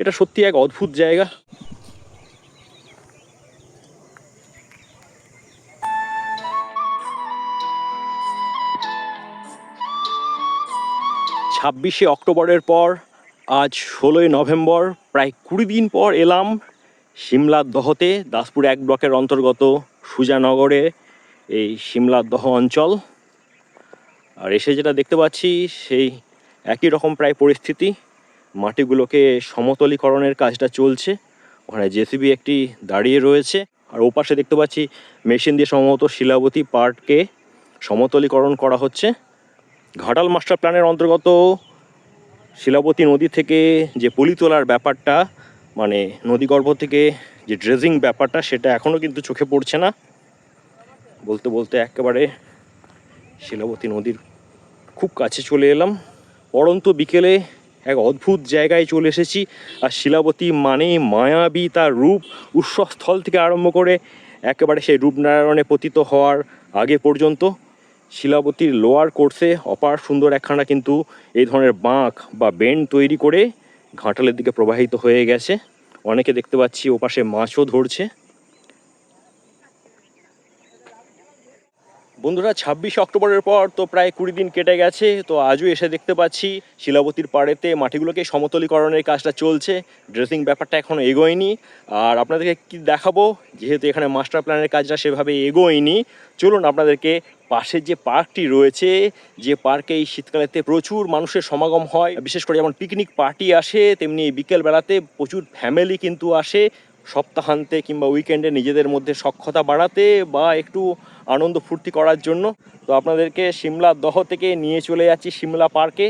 এটা সত্যি এক অদ্ভুত জায়গা। ছাব্বিশে অক্টোবরের পর, আজ ষোলোই নভেম্বর, প্রায় কুড়ি দিন পর এলাম সিমলার দহতে, দাসপুর এক ব্লকের অন্তর্গত সুজানগরে, এই সিমলার দহ অঞ্চল। আর এসে যেটা দেখতে পাচ্ছি, সেই একই রকম প্রায় পরিস্থিতি। মাটিগুলোকে সমতলীকরণের কাজটা চলছে। ওখানে জেসিবি একটি দাঁড়িয়ে রয়েছে। আর ওপাশে দেখতে পাচ্ছি মেশিন দিয়ে সম্ভবত শিলাবতী পার্টকে সমতলীকরণ করা হচ্ছে। ঘাটাল মাস্টার প্ল্যানের অন্তর্গত শিলাবতী নদী থেকে যে পলি তোলার ব্যাপারটা মানে নদীগর্ভ থেকে যে ড্রেজিং ব্যাপারটা, সেটা এখনও কিন্তু চোখে পড়ছে না। বলতে বলতে একেবারে শিলাবতী নদীর খুব কাছে চলে এলাম। পরন্ত বিকেলে এক অদ্ভুত জায়গায় চলে এসেছি। আর শিলাবতী মানে মায়াবী তার রূপ। উৎসস্থল থেকে আরম্ভ করে একেবারে সেই রূপনারায়ণে পতিত হওয়ার আগে পর্যন্ত শিলাবতীর লোয়ার কোর্সে অপার সুন্দর একখানা কিন্তু এই ধরনের বাঁক বা বেন্ড তৈরি করে ঘাটালের দিকে প্রবাহিত হয়ে গেছে। অনেকে দেখতে পাচ্ছি ওপাশে মাছও ধরছে। বন্ধুরা, ছাব্বিশে অক্টোবরের পর তো প্রায় কুড়ি দিন কেটে গেছে, তো আজও এসে দেখতে পাচ্ছি শিলাবতীর পাড়েতে মাটিগুলোকে সমতলীকরণের কাজটা চলছে ড্রেসিং ব্যাপারটা এখনও এগোয়নি। আর আপনাদেরকে কি দেখাবো, যেহেতু এখানে মাস্টার প্ল্যানের কাজটা সেভাবে এগোয়নি, চলুন আপনাদেরকে পাশের যে পার্কটি রয়েছে, যে পার্কে এই শীতকালেতে প্রচুর মানুষের সমাগম হয়, বিশেষ করে যেমন পিকনিক পার্টি আসে, তেমনি এই বিকেল বেলাতে প্রচুর ফ্যামিলি কিন্তু আসে, সপ্তাহান্তে কিংবা উইকেন্ডে নিজেদের মধ্যে সক্ষতা বাড়াতে বা একটু আনন্দ ফুর্তি করার জন্য। তো আপনাদেরকে সিমলা দহ থেকে নিয়ে চলে যাচ্ছি সিমলা পার্কে।